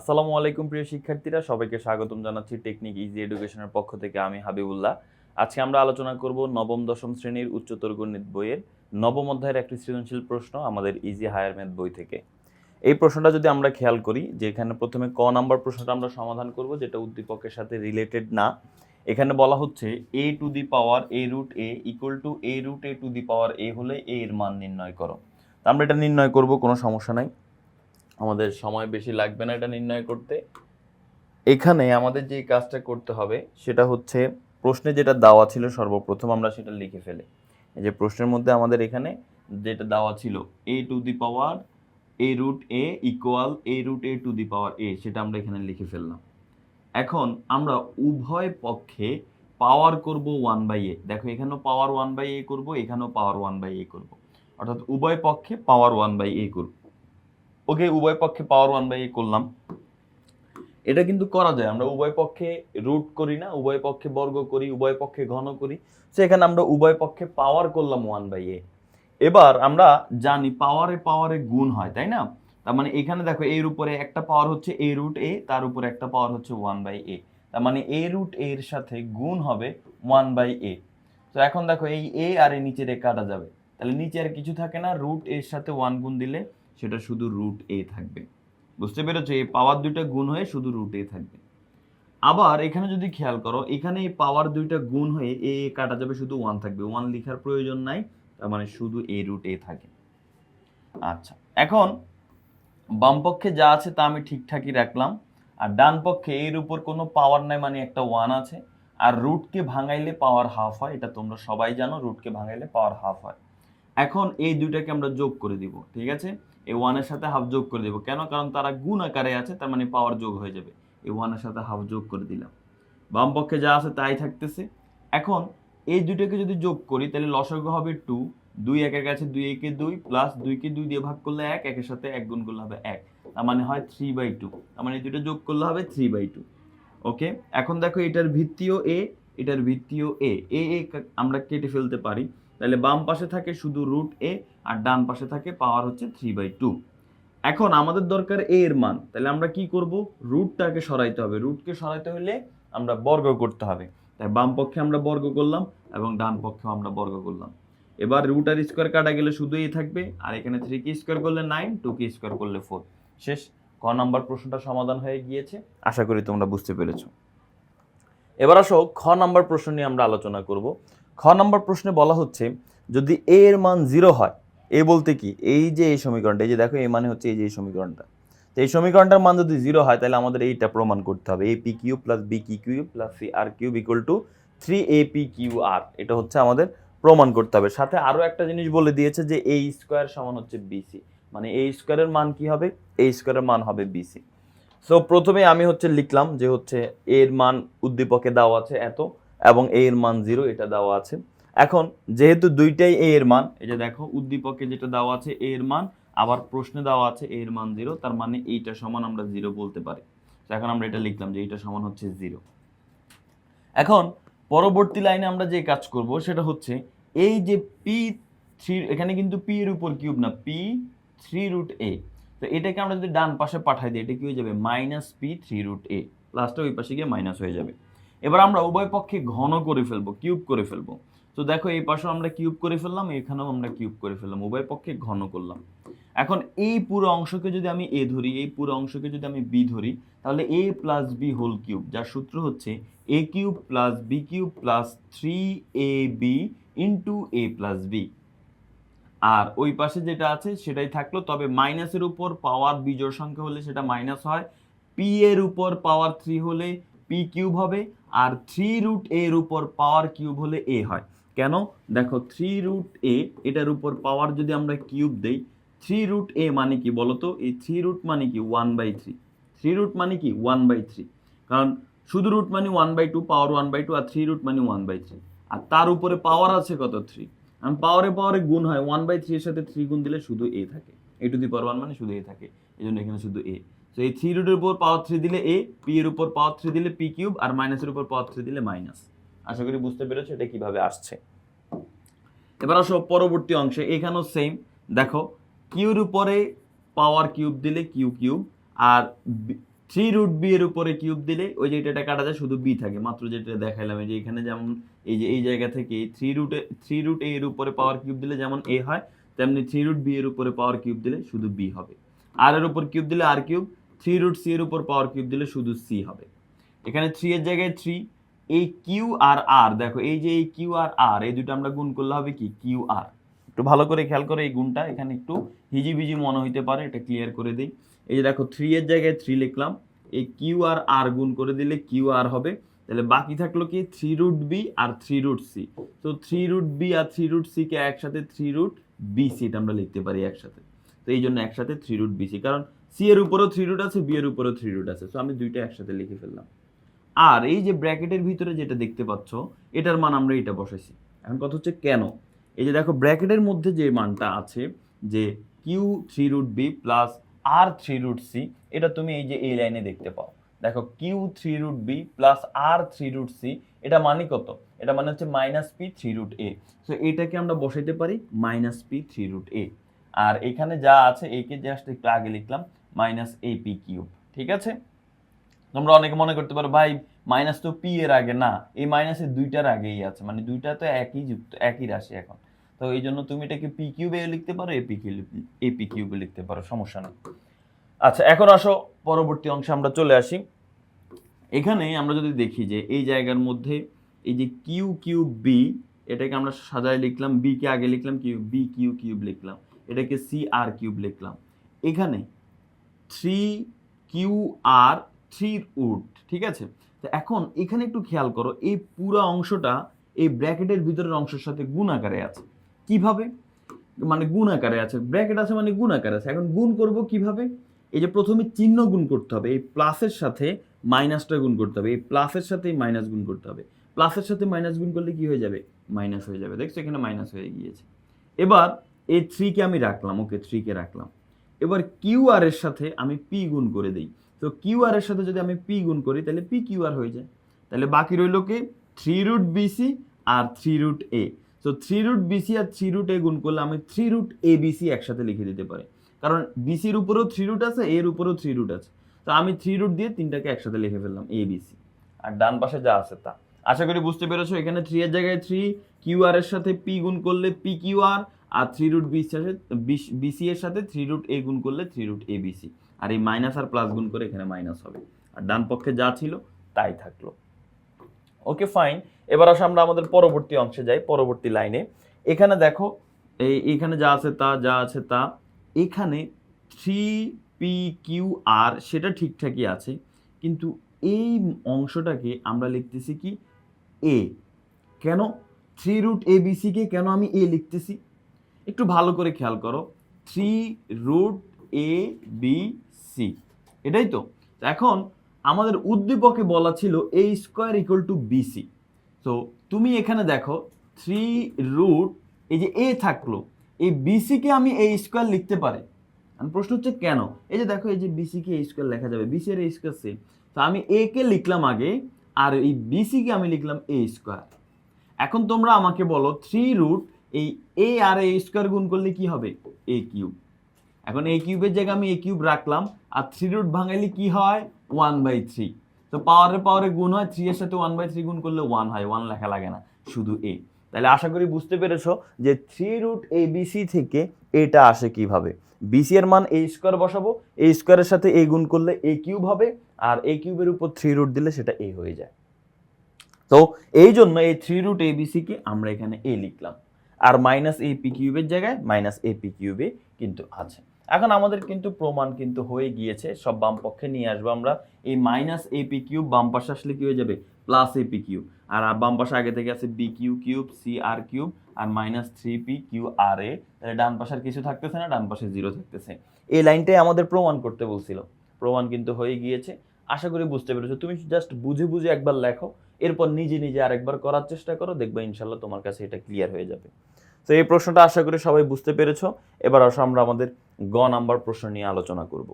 আসসালামু আলাইকুম প্রিয় শিক্ষার্থীরা, সবাইকে স্বাগতম জানাচ্ছি টেকনিক ইজি এডুকেশনের পক্ষ থেকে আমি হাবিবুল্লাহ। আজকে আমরা আলোচনা করব নবম, দশম শ্রেণির উচ্চতর গণিত বইয়ের নবম অধ্যায়ের একটি সৃজনশীল প্রশ্ন আমাদের ইজি হায়ার ম্যাথ বই থেকে। এই প্রশ্নটা যদি আমরা খেয়াল করি যে এখানে প্রথমে ক নাম্বার প্রশ্নটা আমরা সমাধান করব, যেটা উদ্দীপকের সাথে রিলেটেড না। এখানে বলা হচ্ছে a to the power a root a equal to a root a to the power a হলে এ এর মান নির্ণয় করো। আমরা এটা নির্ণয় করব, কোনো সমস্যা নাই। আমাদের সময় বেশি লাগবে না এটা নির্ণয় করতে। এখানে আমাদের যে কাজটা করতে হবে সেটা হচ্ছে প্রশ্নে যেটা দেওয়া ছিল সর্বপ্রথম আমরা সেটা লিখে ফেলে। এই যে প্রশ্নের মধ্যে আমাদের এখানে যেটা দেওয়া ছিল A to the power A root A equal A root A to the power A সেটা আমরা এখানে লিখে ফেললাম। এখন আমরা উভয় পক্ষে পাওয়ার করব ওয়ান বাই এ দেখো এখানেও পাওয়ার ওয়ান বাই এ করব, এখানেও পাওয়ার ওয়ান বাই এ করব। অর্থাৎ উভয় পক্ষে পাওয়ার ওয়ান বাই এ করব। ওকে উভয় পক্ষে পাওয়ার ওয়ান বাই করলাম। এটা কিন্তু করা যায়, আমরা উভয় পক্ষে রুট করি না, উভয় পক্ষে বর্গ করি, উভয় পক্ষে ঘন করি। সেখানে আমরা উভয় পক্ষে পাওয়ার করলাম ওয়ান বাই এ এবার আমরা জানি পাওয়ারে পাওয়ারে গুণ হয়, তাই না? তার মানে এখানে দেখো এর উপরে একটা পাওয়ার হচ্ছে এ রুট এ তার উপরে একটা পাওয়ার হচ্ছে ওয়ান বাই এ তার মানে এ রুট এর সাথে গুণ হবে ওয়ান বাই এ তো এখন দেখো এই এ আর এ নিচের এ কাটা যাবে। তাহলে নিচে আর কিছু থাকে না রুট এর সাথে ওয়ান গুণ দিলে সেটা শুধু রুট এ থাকবে। বুঝতে পেরেছ? এই পাওয়ার দুইটা গুণ হয়ে শুধু রুট এ থাকবে। আবার এখানে যদি খেয়াল করো, এখানে এই পাওয়ার দুইটা গুণ হয়ে এ কাটা যাবে শুধু ওয়ান থাকবে। ওয়ান লেখার প্রয়োজন নাই, তার মানে শুধু এ রুট এ থাকে। আচ্ছা এখন বাম পক্ষে যা আছে তা আমি ঠিকঠাকই রাখলাম। আর ডান পক্ষে এর উপর কোনো পাওয়ার নাই মানে একটা ওয়ান আছে। আর রুটকে ভাঙাইলে পাওয়ার হাফ হয়, এটা তোমরা সবাই জানো রুটকে ভাঙাইলে পাওয়ার হাফ হয়। এখন এই দুইটাকে আমরা যোগ করে দিব, ঠিক আছে? এই ওয়ানের সাথে হাফ যোগ করে দেবো। কেন? কারণ তারা গুণ আকারে আছে, তার মানে পাওয়ার যোগ হয়ে যাবে। এই ওয়ানের সাথে হাফ যোগ করে দিলাম। বাম পক্ষে যা আছে তাই থাকতেছে। এখন এই দুইটাকে যদি যোগ করি, তাহলে লসর্গ হবে টু দুই একের কাছে দুই, একে দুই প্লাস দুইকে দুই দিয়ে ভাগ করলে এক, একের সাথে এক গুণ করলে হবে এক। তার মানে হয় থ্রি বাই টু তার মানে এই দুইটা যোগ করলে হবে থ্রি বাই টু ওকে এখন দেখো এটার ভিত্তিও এ এটার ভিত্তিও এ এ আমরা কেটে ফেলতে পারি। তাহলে বাম পাশে থাকে শুধু রুট এ আর ডান পাশে থাকে পাওয়ার হচ্ছে থ্রি বাই টু এখন আমাদের দরকার এ এর মান। তাহলে আমরা কি করব? রুটটাকে সরাইতে হবে। রুটকে সরাইতে হলে আমরা বর্গ করতে হবে। তাই বাম পক্ষে আমরা বর্গ করলাম এবং ডান পক্ষেও আমরা বর্গ করলাম। এবার রুট আর স্কোয়ার কাটা গেলে শুধু এই থাকবে। আর এখানে থ্রি কে স্কোয়ার করলে নাইন টু কে স্কোয়ার করলে ফোর শেষ। ক নাম্বার প্রশ্নটা সমাধান হয়ে গিয়েছে। আশা করি তোমরা বুঝতে পেরেছ। এবার আসো খ নাম্বার প্রশ্ন নিয়ে আমরা আলোচনা করব। খ নাম্বার প্রশ্নে বলা হচ্ছে, যদি এ এর মান জিরো হয় এ বলতে কি? এই যে এই সমীকরণটা, এই যে দেখো, এ মানে হচ্ছে এই যে এই সমীকরণটা। তো এই সমীকরণটার মান যদি জিরো হয়, তাহলে আমাদের এইটা প্রমাণ করতে হবে। A P Q plus B কি Q plus C R cube equal to three A P Q R এটা হচ্ছে আমাদের প্রমাণ করতে হবে। সাথে আরও একটা জিনিস বলে দিয়েছে যে এ স্কোয়ার সমান হচ্ছে বিসি মানে এ স্কোয়ারের মান কি হবে? এ স্কোয়ারের মান হবে বিসি সো প্রথমে আমি হচ্ছে লিখলাম যে হচ্ছে এর মান উদ্দীপকে দেওয়া আছে এত, এবং এর মান জিরো এটা দেওয়া আছে। এখন যেহেতু দুইটাই এ এর মান, এই যে দেখো উদ্দীপকে যেটা দেওয়া আছে এ এর মান, আবার প্রশ্নে দেওয়া আছে এ এর মান জিরো তার মানে এইটা সমান আমরা জিরো বলতে পারি। এখন আমরা এটা লিখলাম যে এইটা সমান হচ্ছে জিরো এখন পরবর্তী লাইনে আমরা যে কাজ করব, সেটা হচ্ছে এই যে পি থ্রি এখানে কিন্তু পি এর উপর কিউব না পি থ্রি রুট এ তো এটাকে আমরা যদি ডান পাশে পাঠাই দিই, এটা কি হয়ে যাবে? Minus P three root A লাস্টে ওই পাশে গিয়ে মাইনাস হয়ে যাবে। এবার আমরা উভয় পক্ষে ঘন করে ফেলব কিউব করে ফেলব। তো দেখো, এই পাশেও আমরা কিউব করে ফেললাম, এখানেও আমরা কিউব করে ফেললাম, উভয় পক্ষে ঘন করলাম। এখন এই পুরো অংশকে যদি আমি এ ধরি, এই পুরো অংশকে যদি আমি বি ধরি, তাহলে A plus B whole cube যার সূত্র হচ্ছে A cube plus B cube plus three A B into A plus B আর ওই পাশে যেটা আছে, সেটাই থাকল, তবে মাইনাসের উপর পাওয়ার বিজোড় সংখ্যা হলে সেটা মাইনাস হয় পি এর উপর পাওয়ার থ্রি হলে পি কিউব হবে, আর থ্রি রুট এর উপর পাওয়ার কিউব হলে এ হয়। কেন? দেখো থ্রি রুট এ এটার উপর পাওয়ার যদি আমরা কিউব দেই থ্রি রুট এ মানে কি বলতো? এই থ্রি রুট মানে কি? One by three three root মানে কি? ওয়ান বাই থ্রি কারণ শুধু রুট মানে one by two power one by two R three root মানে ওয়ান বাই থ্রি আর তার উপরে পাওয়ার আছে কত? থ্রি কারণ পাওয়ারে পাওয়ারে গুণ হয়। ওয়ান বাই থ্রি এর সাথে থ্রি গুণ দিলে শুধু এ থাকে। এ টু দি পাওয়ার ওয়ান মানে শুধু এ থাকে। এই জন্য এখানে শুধু এ তো এই থ্রি রুটের উপর পাওয়ার থ্রি দিলে এ পি এর উপর পাওয়ার থ্রি দিলে পি কিউব আর মাইনাসের উপর পাওয়ার থ্রি দিলে মাইনাস আশা করি বুঝতে পেরেছ এটা কীভাবে আসছে। এবার আসো পরবর্তী অংশে, এখানেও সেম দেখো কিউর উপরে পাওয়ার কিউব দিলে কিউ কিউব আর থ্রি রুট বি এর উপরে কিউব দিলে ওই যে এটা কাটা যায়, শুধু বি থাকে। মাত্র যেটা দেখাইলাম, এই যে এখানে যেমন, এই যে, এই জায়গা থেকে থ্রি রুটে থ্রি রুট এর উপরে পাওয়ার কিউব দিলে যেমন এ হয়, তেমনি থ্রি রুট বি এর উপরে পাওয়ার কিউব দিলে শুধু বি হবে। আর এর উপর কিউব দিলে আর কিউব থ্রি রুট সি এর উপর পাওয়ার কিউব দিলে শুধু সি হবে। এখানে থ্রি এর জায়গায় থ্রি এই কিউ আর আর, দেখো, এই যে এই কিউ আর আর, এই দুটো আমরা গুণ করলে হবে কি? Q R. একটু ভালো করে খেয়াল করে এই গুণটা, এখানে একটু হিজিবিজি মনে হইতে পারে, এটা ক্লিয়ার করে দিই। এই যে দেখো থ্রি এর জায়গায় থ্রি লিখলাম, এই কিউ আর আর গুণ করে দিলে কিউ আর হবে। তাহলে বাকি থাকল কি? থ্রি রুট বি আর থ্রি রুট সি তো থ্রি রুট বি আর থ্রি রুট সি কে একসাথে থ্রি রুট বি সি এটা আমরা লিখতে পারি একসাথে। তো এই জন্য একসাথে থ্রি রুট বি সি কারণ সি এর উপরেও থ্রি রুট আছে বি এর উপরেও থ্রি রুট আছে। তো আমি দুইটা একসাথে লিখে ফেললাম। আর এই যে ব্র্যাকেটের ভিতরে যেটা দেখতে পাচ্ছ, এটার মান আমরা এটা বসাইছি। এখন কথা হচ্ছে কেন? এই যে দেখো, ব্র্যাকেটের মধ্যে যে মানটা আছে, যে Q three root B plus R three root C, এটা তুমি এই যে এই লাইনে দেখতে পাও। দেখো, Q three root B plus R three root C, এটা মানে কত? এটা মানে হচ্ছে minus P three root A. So এটাকে আমরা বসাইতে পারি minus P three root A. আর এখানে যা আছে একে জাস্ট একটু আগে লিখলাম, মাইনাস এ পি কিউব, ঠিক আছে? তোমরা অনেকে মনে করতে পারো, ভাই মাইনাস তো পি এর আগে। না, এই মাইনাসের দুইটার আগেই আছে। মানে দুইটা তো একই যুক্ত, একই রাশি এখন। তো এই জন্য তুমি এটাকে পি কিউবে লিখতে পারো এপি কিউ এপি কিউবে লিখতে পারো, সমস্যা নেই। আচ্ছা এখন আসো পরবর্তী অংশে, আমরা চলে আসি। এখানে আমরা যদি দেখি যে এই জায়গার মধ্যে এই যে কিউ কিউ বি এটাকে আমরা সাজায় লিখলাম বি কে আগে লিখলাম কিউ বি কিউ কিউব লিখলাম, এটাকে সি আর কিউব লিখলাম। এখানে থ্রি কিউ আর থ্রি উড ঠিক আছে? তো এখন এখানে একটু খেয়াল করো, এই পুরো অংশটা এই ব্র্যাকেটের ভিতরের অংশের সাথে গুণ আকারে আছে। কীভাবে? মানে গুণ আকারে আছে। ব্র্যাকেট আছে মানে গুণ আকারে আছে। এখন গুণ করব কীভাবে? এই যে প্রথমে চিহ্ন গুণ করতে হবে, এই প্লাসের সাথে মাইনাসটা গুণ করতে হবে, এই প্লাসের সাথে মাইনাস গুণ করতে হবে। প্লাসের সাথে মাইনাস গুণ করলে কি হয়ে যাবে? মাইনাস হয়ে যাবে। দেখছ এখানে মাইনাস হয়ে গিয়েছে। এবার এই থ্রিকে আমি রাখলাম, ওকে থ্রিকে রাখলাম। এবার কিউ আর এর সাথে আমি পি গুণ করে দিই। তো কিউ আর এর সাথে যদি আমি পি গুণ করি তাহলে পি কিউ আর হয়ে যায় তাহলে বাকি রইল কি থ্রি রুট বিসি আর থ্রি রুট এ তো থ্রি রুট বিসি আর থ্রি রুট এ গুণ করলে আমি থ্রি রুট এ বিসি একসাথে লিখে দিতে পারি কারণ বিসির উপরেও থ্রি রুট আছে এর উপরেও থ্রি রুট আছে তো আমি থ্রি রুট দিয়ে তিনটাকে একসাথে লিখে ফেললাম এ বিসি আর ডান পাশে যা আছে তা আশা করি বুঝতে পেরেছ এখানে থ্রি এর জায়গায় থ্রি কিউ আর এর সাথে পি গুণ করলে পি কিউ আর আর three root b c b c এর সাথে থ্রি রুট এ গুণ করলে three root a b c আর এই মাইনাস আর প্লাস গুণ করে এখানে মাইনাস হবে। আর ডান পক্ষে যা ছিল, তাই থাকল। ওকে ফাইন এবার আসো আমরা আমাদের পরবর্তী অংশে যাই, পরবর্তী লাইনে এখানে দেখো, এই এখানে যা আছে তা, যা আছে তা। এখানে থ্রি পি কিউ আর সেটা ঠিকঠাকই আছে, কিন্তু এই অংশটাকে আমরা লিখতেছি কি? এ কেন? থ্রি রুট এ বিসিকে কেন আমি এ লিখতেছি? একটু ভালো করে খেয়াল করো। Three root A B C এটাই তো। এখন আমাদের উদ্দীপকে বলা ছিল A square equal to BC তো তুমি এখানে দেখো থ্রি রুট এই যে এ থাকল, এই বিসিকে আমি এ স্কোয়ার লিখতে পারি। প্রশ্ন হচ্ছে কেন? এই যে দেখো, এই যে বিসিকে এ স্কোয়ার লেখা যাবে বিসি এর এ স্কোয়ার সেম তো আমি এ কে লিখলাম আগে, আর এই বিসিকে আমি লিখলাম এ স্কোয়ার এখন তোমরা আমাকে বলো থ্রি রুট এই এ আর এ স্কোয়ার গুণ করলে কি হবে? এ কিউব এখন এই কিউবের জায়গায় আমি এ কিউব রাখলাম, আর থ্রি রুট ভাঙাইলে কি হয়? ওয়ান বাই থ্রি তো পাওয়ারে পাওয়ারে গুণ হয় থ্রি এর সাথে ওয়ান বাই থ্রি গুণ করলে ওয়ান হয় ওয়ান লেখা লাগে না, শুধু এ তাহলে আশা করি বুঝতে পেরেছ যে থ্রি রুট এ বিসি থেকে এটা আসে কীভাবে। বিসি এর মান এ স্কোয়ার বসাবো এ স্কোয়ারের সাথে এ গুণ করলে এ কিউব হবে, আর এ কিউবের উপর থ্রি রুট দিলে সেটা এ হয়ে যায়। তো এই জন্য এই থ্রি রুট এ বিসিকে আমরা এখানে এ লিখলাম। আর মাইনাস এ পি কিউবের জায়গায় মাইনাস এ পি কিউবে কিন্তু আছে। এখন আমাদের কিন্তু প্রমাণ কিন্তু হয়ে গিয়েছে, সব বাম পক্ষে নিয়ে আসব আমরা। এই মাইনাস এ পি কিউব বাম পাশে আসলে কি হয়ে যাবে? প্লাস এ পি কিউব আর বাম পাশে আগে থেকে আছে B Q cube C R cube R minus three P Q R A তাহলে ডান পাশে আর কিছু থাকতেছে না, ডান পাশে জিরো থাকতেছে। এই লাইনটাই আমাদের প্রমাণ করতে বলছিল। প্রমাণ কিন্তু হয়ে গিয়েছে। আশা করি বুঝতে পেরেছ। তুমি জাস্ট বুঝে বুঝে একবার লেখো। এরপর নিজে নিজে আরেকবার করার চেষ্টা করো। দেখবে ইনশাল্লাহ তোমার কাছে এটা ক্লিয়ার হয়ে যাবে। তো এই প্রশ্নটা আশা করি সবাই বুঝতে পেরেছ। এবার আসো আমরা আমাদের গ নাম্বার প্রশ্ন নিয়ে আলোচনা করব।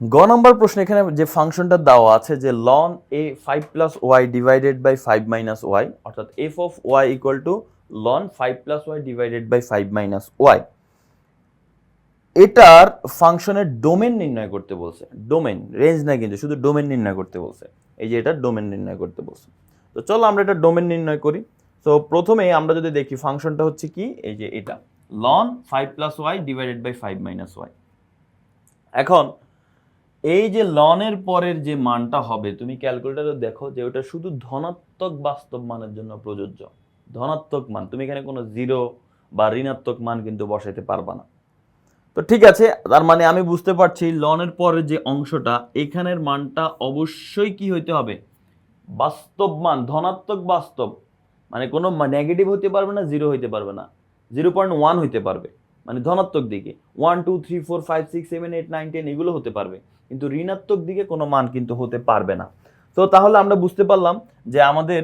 গ নাম্বার প্রশ্ন, এখানে যে ফাংশনটা দেওয়া আছে যে ln A five plus Y divided by five minus Y অর্থাৎ F of Y equal to ln five plus Y divided by five minus Y এটার ফাংশনের ডোমেন নির্ণয় করতে বলছে। ডোমেন রেঞ্জ না কিন্তু, শুধু ডোমেন নির্ণয় করতে বলছে। এই যে এটা ডোমেন নির্ণয় করতে বলছে। তো চলো আমরা এটা ডোমেন নির্ণয় করি। তো প্রথমে আমরা যদি দেখি ফাংশনটা হচ্ছে কি? এই যে এটা। Ln five plus Y divided by five minus Y এখন, এই যে লনের পরের যে মানটা হবে, তুমি ক্যালকুলেটারে দেখো যে ওটা শুধু ধনাত্মক বাস্তব মানের জন্য প্রযোজ্য। ধনাত্মক মান, তুমি এখানে কোনো জিরো বা ঋণাত্মক মান কিন্তু বসাইতে পারবা না। তো ঠিক আছে, তার মানে আমি বুঝতে পারছি লনের পরের যে অংশটা, এখানের মানটা অবশ্যই কি হইতে হবে? বাস্তব মান, ধনাত্মক বাস্তব। মানে কোনো নেগেটিভ হতে পারবে না জিরো হইতে পারবে না। জিরো পয়েন্ট ওয়ান হইতে পারবে। মানে ধনাত্মক দিকে। One two three four five six seven eight nine ten এগুলো হতে পারবে। কিন্তু ঋণাত্মক দিকে কোনো মান কিন্তু হতে পারবে না। তো তাহলে আমরা বুঝতে পারলাম যে আমাদের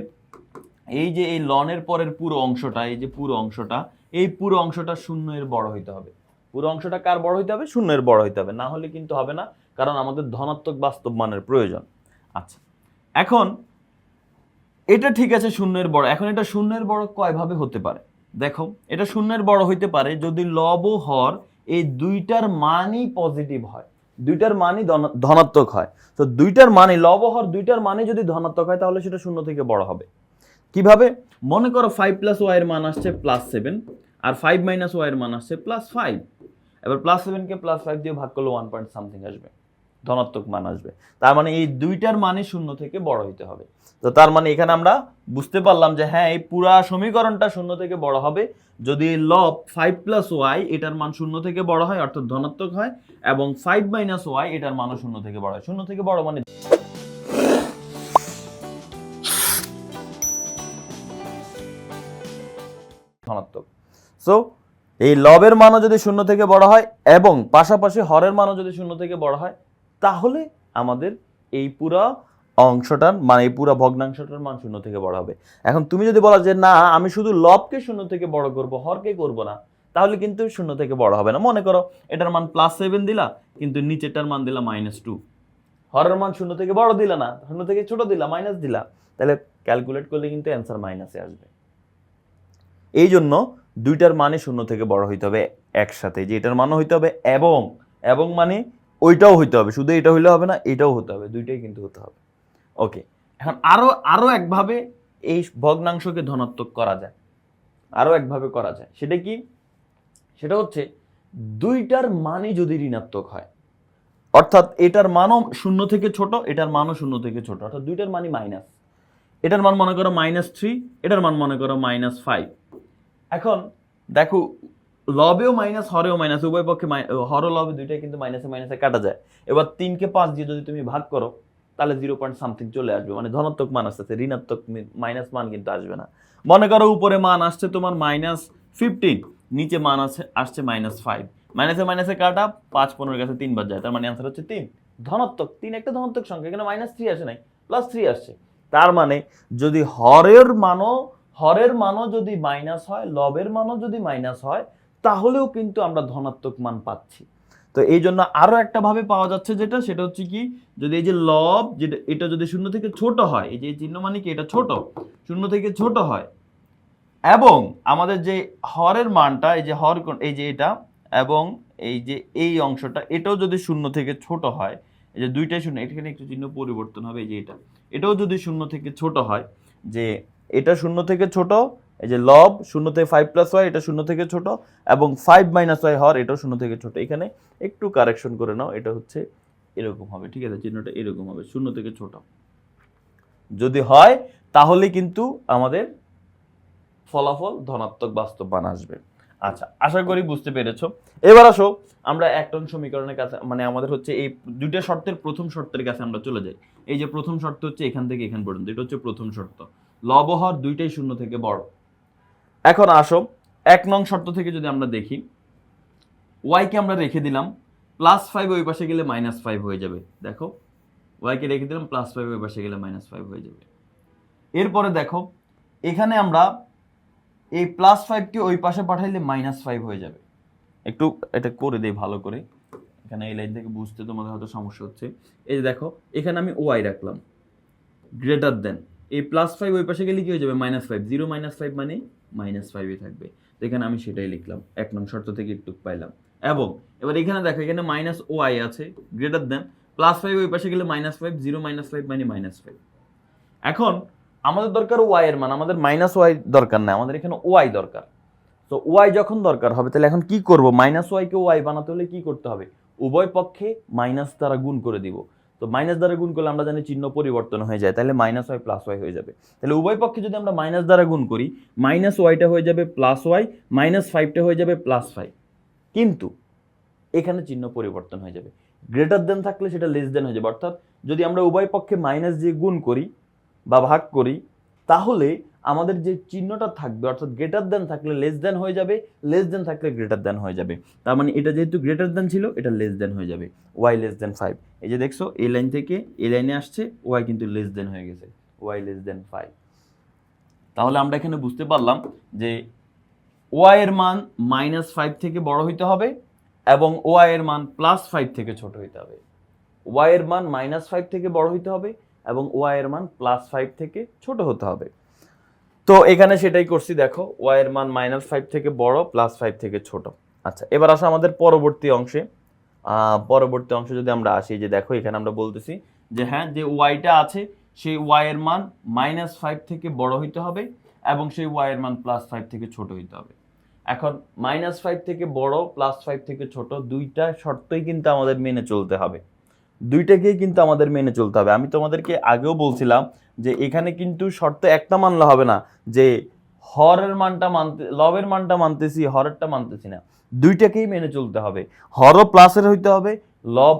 এই যে এই লনের পরের পুরো অংশটা, এই যে পুরো অংশটা, এই পুরো অংশটা শূন্যের বড় হইতে হবে। পুরো অংশটা কার বড় হইতে হবে? শূন্যের বড় হইতে হবে। না হলে কিন্তু হবে না, কারণ আমাদের ধনাত্মক বাস্তব মানের প্রয়োজন। আচ্ছা। এখন এটা ঠিক আছে শূন্যের বড়। এখন এটা শূন্যের বড় কয়ভাবে হতে পারে? দেখো, এটা শূন্যের বড় হইতে পারে যদি লব ও হর এই দুইটার মানই পজিটিভ হয়। দুইটার মানই ধনা- ধনাত্মক হয়। তো দুইটার মানে লব ও হর দুইটার মানে যদি ধনাত্মক হয়, তাহলে সেটা শূন্য থেকে বড় হবে। কীভাবে? মনে করো ফাইভ প্লাস ওয়াই এর মান আসছে প্লাস সেভেন আর ফাইভ মাইনাস ওয়াই এর মান আসছে প্লাস ফাইভ এবার প্লাস সেভেনকে প্লাস ফাইভ দিয়ে ভাগ করলে ওয়ান পয়েন্ট সামথিং আসবে। ধনাত্মক মান আসবে। তার মানে এই দুইটার মানে শূন্য থেকে বড় হইতে হবে। তো তার মানে এখানে আমরা বুঝতে পারলাম যে হ্যাঁ এই পুরা সমীকরণটা শূন্য থেকে বড় হবে। যদি লব ফাইভ প্লাস ওয়াই এটার মান শূন্য থেকে বড় হয়, অর্থাৎ ধনাত্মক হয়, এবং ফাইভ মাইনাস ওয়াই এটার মানও শূন্য থেকে বড় হয়। শূন্য থেকে বড় মানে ধনাত্মক। সো এই লবের মানও যদি শূন্য থেকে বড় হয়, এবং পাশাপাশি হরের মানও যদি শূন্য থেকে বড় হয় তাহলে আমাদের এই পুরা অংশটার মানে এই পুরা ভগ্নাংশটার মান শূন্য থেকে বড় হবে। এখন তুমি যদি বলো যে, না, আমি শুধু লবকে শূন্য থেকে বড় করব, হরকে করব না, তাহলে কিন্তু শূন্য থেকে বড় হবে না। মনে করো, এটার মান প্লাস সেভেন দিলা, কিন্তু নিচেরটার মান দিলা মাইনাস টু হরের মান শূন্য থেকে বড় দিলা না, শূন্য থেকে ছোট দিলা মাইনাস দিলা। তাহলে ক্যালকুলেট করলে কিন্তু অ্যান্সার মাইনাসে আসবে। এই জন্য দুইটার মানে শূন্য থেকে বড় হইতে হবে একসাথে, যে এটার মানও হইতে হবে এবং এবং মানে ওইটাও হইতে হবে। শুধু এটা হইলে হবে না, এটাও হতে হবে। দুইটাই কিন্তু হতে হবে। ওকে এখন আরও আরও একভাবে এই ভগ্নাংশকে ধনাত্মক করা যায়। আরও একভাবে করা যায়। সেটা কি? সেটা হচ্ছে দুইটার মানই যদি ঋণাত্মক হয়, অর্থাৎ এটার মানও শূন্য থেকে ছোট, এটার মানও শূন্য থেকে ছোট। অর্থাৎ দুইটার মানই মাইনাস এটার মান মনে করো মাইনাস থ্রি এটার মান মনে করো মাইনাস ফাইভ এখন দেখো লবেও মাইনাস, হরেও মাইনাস, উভয় পক্ষে হর লবে দুইটাই কিন্তু মাইনাসে মাইনাসে কাটা যায়। এবার তিনকে পাঁচ দিয়ে যদি তুমি ভাগ করো, তাহলে জিরো পয়েন্ট সামথিং চলে আসবে। মানে ধনাত্মক মান আসতেছে, ঋণাত্মক মাইনাস মান কিন্তু আসবে না। মনে করো উপরে মান আসছে তোমার মাইনাস ফিফটিন নিচে মান আছে, আসছে মাইনাস ফাইভ মাইনাসে মাইনাসে কাটা, পাঁচ পনেরোর কাছে তিনবার যায়। তার মানে অ্যান্সার হচ্ছে তিন। ধনাত্মক, তিন একটা ধনাত্মক সংখ্যা, এখানে মাইনাস থ্রি আসে নাই প্লাস থ্রি আসছে। তার মানে যদি হরের মানও হরের মানও যদি মাইনাস হয়, লবের মানও যদি মাইনাস হয় তাহলেও কিন্তু আমরা ধনাত্মক মান পাচ্ছি। তো এই জন্য আরও একটা ভাবে পাওয়া যাচ্ছে যেটা, সেটা হচ্ছে কি, যদি এই যে লব যেটা এটা যদি শূন্য থেকে ছোট হয়, এই যে চিহ্ন মানে কি, এটা ছোট, শূন্য থেকে ছোট হয়, এবং আমাদের যে হরের মানটা, এই যে হর এই যে এটা, এবং এই যে এই অংশটা, এটাও যদি শূন্য থেকে ছোট হয়, এই যে দুইটাই শূন্য, এখানে একটু চিহ্ন পরিবর্তন হবে, এই যে এটা, এটাও যদি শূন্য থেকে ছোট হয়, যে এটা শূন্য থেকে ছোট এই যে লব শূন্য থেকে ফাইভ প্লাস ওয়াই এটা শূন্য থেকে ছোট, এবং ফাইভ মাইনাস ওয়াই হর এটাও শূন্য থেকে ছোট। এখানে একটু কারেকশন করে নাও, এটা হচ্ছে এরকম হবে, ঠিক আছে? চিহ্নটা এরকম হবে, শূন্য থেকে ছোট। যদি হয়, তাহলে কিন্তু আমাদের ফলাফল ধনাত্মক বাস্তব মান আসবে। আচ্ছা আশা করি বুঝতে পেরেছ। এবার আসো, আমরা এক নং সমীকরণের কাছে মানে আমাদের হচ্ছে এই দুইটা শর্তের প্রথম শর্তের কাছে আমরা চলে যাই। এই যে প্রথম শর্ত হচ্ছে এখান থেকে এখান পর্যন্ত, এটা হচ্ছে প্রথম শর্ত। লবহর দুইটাই শূন্য থেকে বড়। এখন আসো, এক নং শর্ত থেকে যদি আমরা দেখি ওয়াইকে আমরা রেখে দিলাম প্লাস ফাইভ ওই পাশে গেলে মাইনাস ফাইভ হয়ে যাবে। দেখো ওয়াইকে রেখে দিলাম প্লাস ফাইভ ওই পাশে গেলে মাইনাস ফাইভ হয়ে যাবে। এরপরে দেখো, এখানে আমরা এই প্লাস ফাইভকে ওই পাশে পাঠাইলে মাইনাস ফাইভ হয়ে যাবে। একটু এটা করে দেই ভালো করে। এখানে এই লাইন থেকে বুঝতে তোমাদের হয়তো সমস্যা হচ্ছে। এই যে দেখো, এখানে আমি ওয়াই রাখলাম। গ্রেটার দেন এই প্লাস ফাইভ ওই পাশে গেলে কি হয়ে যাবে? Minus five zero minus five মানে মাইনাস ফাইভে থাকবে। তো এখানে আমি সেটাই লিখলাম। এক নং শর্ত থেকে একটু পাইলাম। এবং এবার এখানে দেখো, এখানে মাইনাস ওয়াই আছে গ্রেটার দেন প্লাস ফাইভ ওই পাশে গেলে minus five zero minus five মানে মাইনাস ফাইভ এখন আমাদের দরকার ওয়াই এর মান, আমাদের মাইনাস ওয়াই দরকার না আমাদের এখানে ওয়াই দরকার। তো ওয়াই যখন দরকার হবে, তাহলে এখন কি করব? মাইনাস ওয়াইকে ওয়াই বানাতে হলে কি করতে হবে? উভয় পক্ষে মাইনাস দ্বারা গুণ করে দিব। তো মাইনাস দ্বারা গুণ করলে আমরা জানি চিহ্ন পরিবর্তন হয়ে যায়, তাহলে মাইনাস ওয়াই প্লাস ওয়াই হয়ে যাবে। তাহলে উভয় পক্ষে যদি আমরা মাইনাস দ্বারা গুণ করি মাইনাস ওয়াইটা হয়ে যাবে প্লাস ওয়াই মাইনাস ফাইভটা হয়ে যাবে প্লাস ফাইভ কিন্তু এখানে চিহ্ন পরিবর্তন হয়ে যাবে। গ্রেটার দেন থাকলে সেটা লেস দেন হয়ে যাবে। অর্থাৎ যদি আমরা উভয় পক্ষে মাইনাস দিয়ে গুণ করি বা ভাগ করি, তাহলে আমাদের যে চিহ্নটা থাকবে, অর্থাৎ গ্রেটার দেন থাকলে লেস দেন হয়ে যাবে লেস দেন থাকলে গ্রেটার দেন হয়ে যাবে। তার মানে এটা যেহেতু গ্রেটার দেন ছিল, এটা লেস দেন হয়ে যাবে। ওয়াই লেস দেন ফাইভ এই যে দেখছ, এই লাইন থেকে এই লাইনে আসছে ওয়াই কিন্তু লেস দেন হয়ে গেছে। ওয়াই লেস দেন ফাইভ তাহলে আমরা এখানে বুঝতে পারলাম যে ওয়াই এর মান মাইনাস ফাইভ থেকে বড় হইতে হবে এবং ওয়াই এর মান প্লাস ফাইভ থেকে ছোট হইতে হবে। ওয়াই এর মান মাইনাস ফাইভ থেকে বড় হইতে হবে এবং ওয়াই এর মান প্লাস ফাইভ থেকে ছোট হতে হবে। তো এখানে সেটাই করছি, দেখো ওয়াই এর মান মাইনাস ফাইভ থেকে বড় প্লাস ফাইভ থেকে ছোট। আচ্ছা এবার আসো আমাদের পরবর্তী অংশে। পরবর্তী অংশে যদি আমরা আসি যে দেখো, এখানে আমরা বলতেছি যে হ্যাঁ যে ওয়াইটা আছে, সেই ওয়াই এর মান মাইনাস ফাইভ থেকে বড় হইতে হবে এবং সেই ওয়াই এর মান প্লাস ফাইভ থেকে ছোট হইতে হবে। এখন মাইনাস ফাইভ থেকে বড় প্লাস ফাইভ থেকে ছোট, দুইটা শর্তই কিন্তু আমাদের মেনে চলতে হবে। দুইটাকেই কিন্তু আমাদের মেনে চলতে হবে। আমি তোমাদেরকে আগেও বলছিলাম যে এখানে কিন্তু শর্ত একটা মানলে হবে না, যে হরের মানটা মানতে, লবের মানটা মানতেছি, হরেরটা মানতেছি না। দুইটাকেই মেনে চলতে হবে। হরও প্লাসের হইতে হবে, লব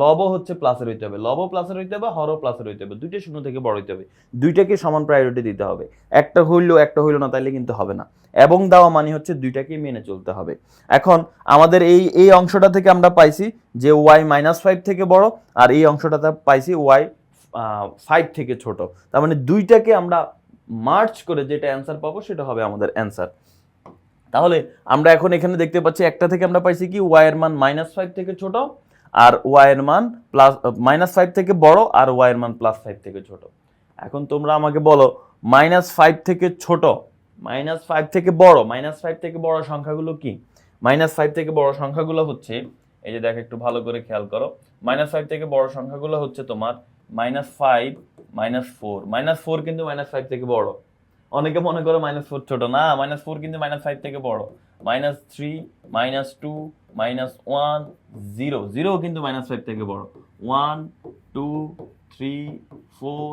লবও হচ্ছে প্লাসের হইতে হবে। লবও প্লাসের হইতে হবে, হরও প্লাসের হইতে হবে। দুইটা শূন্য থেকে বড় হইতে হবে। দুইটাকে সমান প্রায়োরিটি দিতে হবে। একটা হইল একটা হইল না, তাইলে কিন্তু হবে না। এবং দেওয়া মানে হচ্ছে দুইটাকেই মেনে চলতে হবে। এখন আমাদের এই এই অংশটা থেকে আমরা পাইছি যে ওয়াই মাইনাস ফাইভ থেকে বড়, আর এই অংশটাতে পাইছি ওয়াই ফাইভ থেকে ছোট। তার মানে দুইটাকে আমরা মার্চ করে যেটা অ্যান্সার পাবো সেটা হবে আমাদের অ্যান্সার তাহলে আমরা এখন এখানে দেখতে পাচ্ছি একটা থেকে আমরা পাইছি কি? ওয়াই এর মান মাইনাস ফাইভ থেকে ছোট আর ওয়াই এর মান প্লাস মাইনাস ফাইভ থেকে বড় আর ওয়াই এর মান প্লাস ফাইভ থেকে ছোট। এখন তোমরা আমাকে বলো মাইনাস ফাইভ থেকে ছোট মাইনাস ফাইভ থেকে বড় মাইনাস ফাইভ থেকে বড় সংখ্যাগুলো কি? মাইনাস ফাইভ থেকে বড় সংখ্যাগুলো হচ্ছে, এই যে দেখো একটু ভালো করে খেয়াল করো মাইনাস ফাইভ থেকে বড় সংখ্যাগুলো হচ্ছে তোমার minus five minus four minus four কিন্তু মাইনাস ফাইভ থেকে বড়। অনেকে মনে করো মাইনাস ফোর ছোট। না মাইনাস ফোর কিন্তু মাইনাস ফাইভ থেকে বড়। Minus three minus two minus one zero zero কিন্তু মাইনাস ফাইভ থেকে বড়। One two three four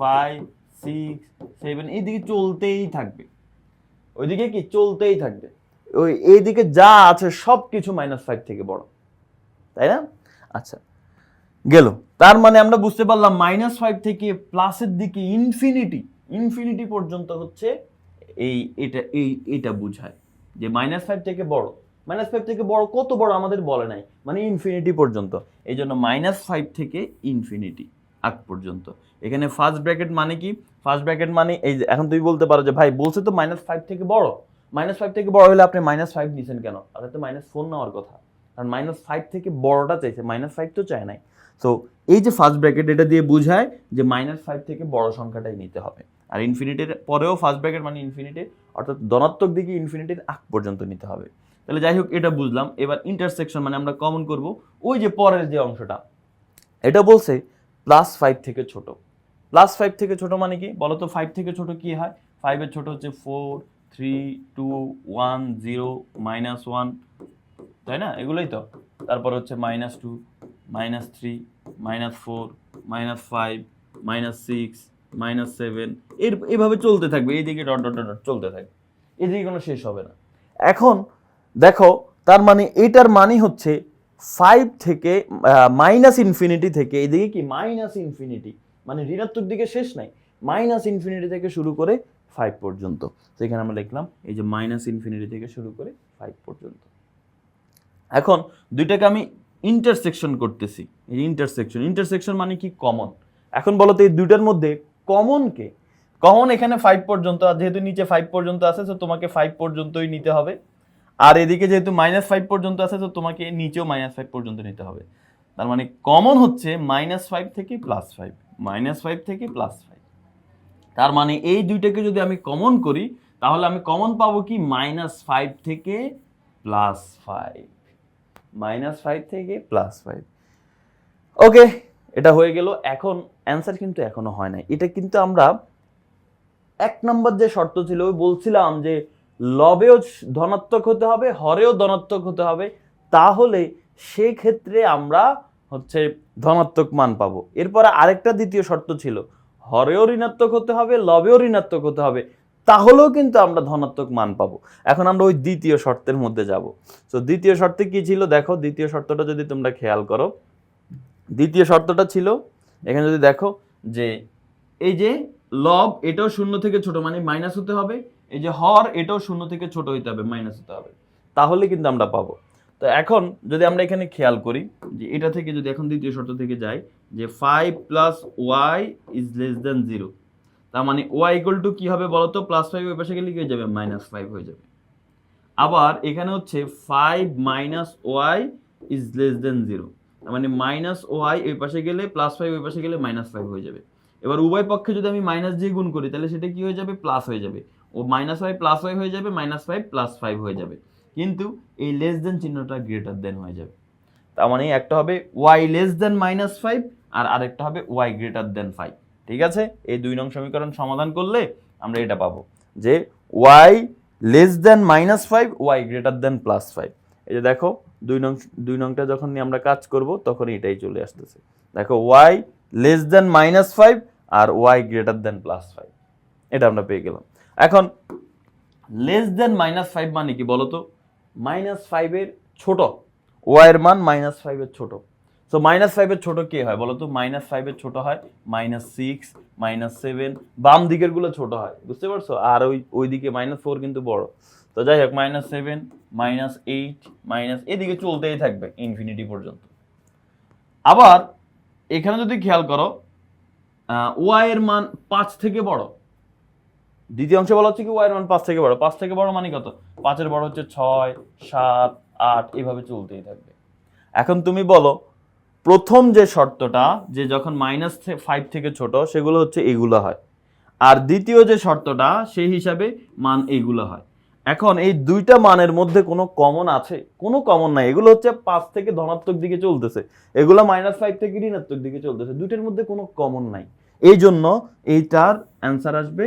five six seven এইদিকে চলতেই থাকবে। ওইদিকে কি? চলতেই থাকবে। ওই এইদিকে যা আছে সব কিছু মাইনাস ফাইভ থেকে বড়। তাই না? আচ্ছা। গেল। তার মানে আমরা বুঝতে পারলাম মাইনাস ফাইভ থেকে প্লাসের দিকে ইনফিনিটি ইনফিনিটি পর্যন্ত হচ্ছে এই এটা এই, এটা বুঝায়। যে মাইনাস ফাইভ থেকে বড়। মাইনাস ফাইভ থেকে বড় কত বড় আমাদের বলে নাই। মানে ইনফিনিটি পর্যন্ত। এই জন্য মাইনাস ফাইভ থেকে ইনফিনিটি আগ পর্যন্ত। এখানে ফার্স্ট ব্র্যাকেট মানে কি? ফার্স্ট ব্র্যাকেট মানে এই যে, এখন তুমি বলতে পারো যে, ভাই, বলছে তো মাইনাস ফাইভ থেকে বড়? মাইনাস ফাইভ থেকে বড় হলে আপনি মাইনাস ফাইভ নিছেন কেন? তো মাইনাস ফোর নেওয়ার কথা। কারণ মাইনাস ফাইভ থেকে বড়টা চাইছে। মাইনাস ফাইভ তো চায় নাই। তো এই যে ফার্স্ট ব্র্যাকেট এটা দিয়ে বোঝায় যে মাইনাস ফাইভ থেকে বড় সংখ্যাটাই নিতে হবে। আর ইনফিনিটির পরেও ফার্স্ট ব্র্যাকেট মানে ইনফিনিটির অর্থাৎ ধনাত্মক দিকে ইনফিনিটির আগ পর্যন্ত নিতে হবে। তাহলে যাই হোক, এটা বুঝলাম। এবার ইন্টারসেকশন মানে আমরা কমন করব ওই যে পরের যে অংশটা। এটা বলছে প্লাস ফাইভ থেকে ছোট। প্লাস ফাইভ থেকে ছোট মানে কি? বলো তো ফাইভ থেকে ছোট কি হয়? ফাইভের ছোট হচ্ছে four three two one zero minus one তাই না? এগুলোই তো। তারপর হচ্ছে minus two minus three minus four minus five minus six minus seven এর, এভাবে চলতে থাকবে এইদিকে ডট ডট ডট চলতে থাকবে। এদিকে কোনো শেষ হবে না। এখন দেখো, তার মানে এটার মানে হচ্ছে ফাইভ থেকে মাইনাস ইনফিনিটি থেকে, এদিকে কি? মাইনাস ইনফিনিটি মানে ঋণাত্মক দিকে শেষ নাই মাইনাস ইনফিনিটি থেকে শুরু করে ফাইভ পর্যন্ত। তো এখানে আমরা লিখলাম, এই যে মাইনাস ইনফিনিটি থেকে শুরু করে ফাইভ পর্যন্ত। এখন দুইটাকে আমি ইন্টারসেকশন করতেছি। এই ইন্টারসেকশন ইন্টারসেকশন মানে কি? কমন এখন বলো তো এই দুইটার মধ্যে কমন কে? কমন এখানে ফাইভ পর্যন্ত, আর যেহেতু নিচে ফাইভ পর্যন্ত আছে তো তোমাকে ফাইভ পর্যন্তই নিতে হবে। আর এদিকে যেহেতু মাইনাস ফাইভ পর্যন্ত আছে তো তোমাকে নিচেও মাইনাস ফাইভ পর্যন্ত নিতে হবে। তার মানে কমন হচ্ছে মাইনাস ফাইভ থেকে প্লাস ফাইভ মাইনাস ফাইভ থেকে প্লাস ফাইভ তার মানে এই দুইটাকে যদি আমি কমন করি, তাহলে আমি কমন পাবো কি? মাইনাস ফাইভ থেকে প্লাস ফাইভ মাইনাস ফাইভ থেকে প্লাস ফাইভ ওকে এটা হয়ে গেল। এখন অ্যান্সার কিন্তু এখনও হয় নাই। এটা কিন্তু আমরা এক নম্বর যে শর্ত ছিল, ওই বলছিলাম যে লবেও ধনাত্মক হতে হবে, হরেও ধনাত্মক হতে হবে। তাহলে সেক্ষেত্রে আমরা হচ্ছে ধনাত্মক মান পাবো। এরপরে আরেকটা দ্বিতীয় শর্ত ছিল, হরেও ঋণাত্মক হতে হবে, লবেও ঋণাত্মক হতে হবে। তাহলেও কিন্তু আমরা ধনাত্মক মান পাবো। এখন আমরা ওই দ্বিতীয় শর্তের মধ্যে যাব। তো দ্বিতীয় শর্তে কি ছিল? দেখো, দ্বিতীয় শর্তটা যদি তোমরা খেয়াল করো, দ্বিতীয় শর্তটা ছিল, এখানে যদি দেখো যে এই যে লব এটাও শূন্য থেকে ছোট মানে মাইনাস হতে হবে। এই যে হর, এটাও শূন্য থেকে ছোট হইতে হবে মাইনাস হতে হবে। তাহলে কিন্তু আমরা পাবো। তো এখন যদি আমরা এখানে খেয়াল করি যে এটা থেকে যদি এখন দ্বিতীয় শর্ত থেকে যাই, যে five plus Y is less than zero তার মানে ওয়াই ইকুয়াল টু কি হবে বলতো? প্লাস ফাইভ ওই পাশে গেলে কি হয়ে যাবে? মাইনাস ফাইভ হয়ে যাবে। আবার এখানে হচ্ছে five minus Y is less than zero তার মানে মাইনাস ওয়াই ওই পাশে গেলে প্লাস ফাইভ ওই পাশে গেলে মাইনাস ফাইভ হয়ে যাবে। এবার উভয় পক্ষে যদি আমি মাইনাস দিয়ে গুণ করি, তাহলে সেটা কি হয়ে যাবে? প্লাস হয়ে যাবে। ও মাইনাস ফাইভ প্লাস ফাইভ হয়ে যাবে মাইনাস ফাইভ প্লাস ফাইভ হয়ে যাবে। কিন্তু এই লেস দেন চিহ্নটা গ্রেটার দেন হয়ে যাবে। তার মানে একটা হবে Y less than minus five আর আরেকটা হবে ওয়াই গ্রেটার দেন ফাইভ ঠিক আছে? এই দুই নং সমীকরণ সমাধান করলে আমরা এটা পাবো যে Y less than minus five Y greater than plus five এই যে দেখো, দুই নং, দুই নংটা যখন নিয়ে আমরা কাজ করব তখন এটাই চলে আসতেছে। দেখো Y less than minus five আর Y greater than plus five এটা আমরা পেয়ে গেলাম। এখন লেস দেন মাইনাস ফাইভ মানে কি বলতো? মাইনাস ফাইভের ছোট। ওয়াইয়ের মান মাইনাস ফাইভের ছোট। সো মাইনাস ফাইভের ছোট কে হয়? বলো তো মাইনাস ফাইভের ছোট হয় মাইনাস সিক্স মাইনাস সেভেন বাম দিকেরগুলো ছোট হয়, বুঝতে পারছ? আর ওই ওই দিকে মাইনাস ফোর কিন্তু বড়। তো যাই হোক minus seven minus eight minus এদিকে চলতেই থাকবে ইনফিনিটি পর্যন্ত। আবার, এখানে যদি খেয়াল করো ওয়াই এর মান পাঁচ থেকে বড়। দ্বিতীয় অংশে বলা হচ্ছে কি ওয়াই এর মান পাঁচ থেকে বড়। পাঁচ থেকে বড় মানে কত? পাঁচের বড় হচ্ছে ছয়, সাত, আট, এভাবে চলতেই থাকবে। এখন তুমি বলো প্রথম যে শর্তটা, যে যখন মাইনাস ফাইভ থেকে ছোট, সেগুলো হচ্ছে এগুলো হয়। আর দ্বিতীয় যে শর্তটা, সেই হিসাবে মান এইগুলো হয়। এখন এই দুইটা মানের মধ্যে কোনো কমন আছে? কোনো কমন নাই। এগুলো হচ্ছে পাঁচ থেকে ধনাত্মক দিকে চলতেছে। এগুলো মাইনাস ফাইভ থেকে ঋণাত্মক দিকে চলতেছে। দুইটার মধ্যে কোনো কমন নাই। এই জন্য এইটার অ্যান্সার আসবে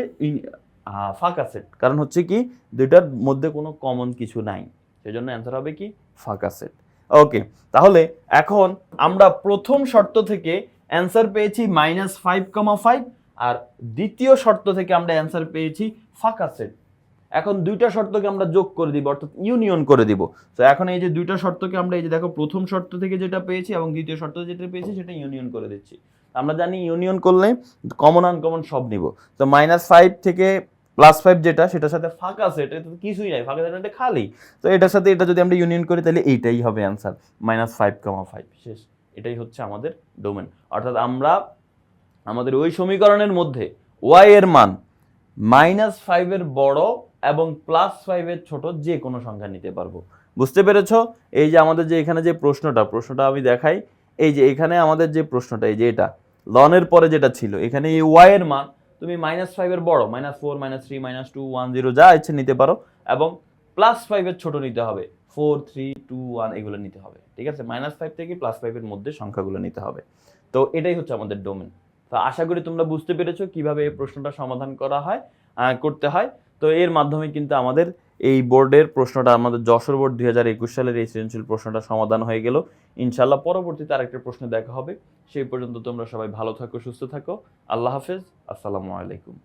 ফাঁকা সেট কারণ হচ্ছে কি, দুইটার মধ্যে কোনো কমন কিছু নাই। সেই জন্য অ্যান্সার হবে কি? ফাঁকা সেট ওকে তাহলে এখন আমরা প্রথম শর্ত থেকে অ্যান্সার পেয়েছি মাইনাস ফাইভ কমা ফাইভ আর দ্বিতীয় শর্ত থেকে আমরা অ্যান্সার পেয়েছি ফাঁকা সেট এখন দুইটা শর্তকে আমরা যোগ করে দিব, অর্থাৎ ইউনিয়ন করে দিব। তো এখন এই যে দুইটা শর্তকে আমরা এই যে দেখো, প্রথম শর্ত থেকে যেটা পেয়েছি এবং দ্বিতীয় শর্ত যেটা পেয়েছি, সেটা ইউনিয়ন করে দিচ্ছি। আমরা জানি ইউনিয়ন করলে কমন আনকমন সব নিব। তো মাইনাস ফাইভ থেকে প্লাস ফাইভ যেটা, সেটার সাথে ফাঁকা সেট এটা তো কিছুই নাই, ফাঁকা সেট এটা খালি। তো এটার সাথে এটা যদি আমরা ইউনিয়ন করি, তাহলে এইটাই হবে answer minus five comma five শেষ। এটাই হচ্ছে আমাদের ডোমেন অর্থাৎ আমরা আমাদের ওই সমীকরণের মধ্যে ওয়াই এর মান মাইনাস ফাইভের বড় এবং প্লাস ফাইভের ছোট যে কোনো সংখ্যা নিতে পারব। বুঝতে পেরেছ? এই যে আমাদের যে এখানে যে প্রশ্নটা প্রশ্নটা আমি দেখাই। এই যে এখানে আমাদের যে প্রশ্নটা, এই যে এটা লনের পরে যেটা ছিল, এখানে এই ওয়াই এর মান তুমি মাইনাস ফাইভের বড় minus four minus three minus two one zero যা ইচ্ছে নিতে পারো এবং প্লাস ফাইভের ছোট নিতে হবে। ফোর থ্রি টু ওয়ান এগুলো নিতে হবে, ঠিক আছে? মাইনাস ফাইভ থেকে প্লাস ফাইভের মধ্যে সংখ্যাগুলো নিতে হবে। তো এটাই হচ্ছে আমাদের ডোমেন তো আশা করি তোমরা বুঝতে পেরেছ কীভাবে এই প্রশ্নটা সমাধান করা হয় করতে হয়। তো এর মাধ্যমে কিন্তু আমাদের এই বোর্ডের প্রশ্নটা আমাদের যশোর বোর্ড দুই হাজার একুশ সালের এই সৃজনশীল প্রশ্নটা সমাধান হয়ে গেল। ইনশাল্লাহ পরবর্তীতে আরেকটা প্রশ্ন দেখা হবে। সেই পর্যন্ত তোমরা সবাই ভালো থাকো, সুস্থ থাকো। আল্লাহ হাফেজ। আসসালামু আলাইকুম।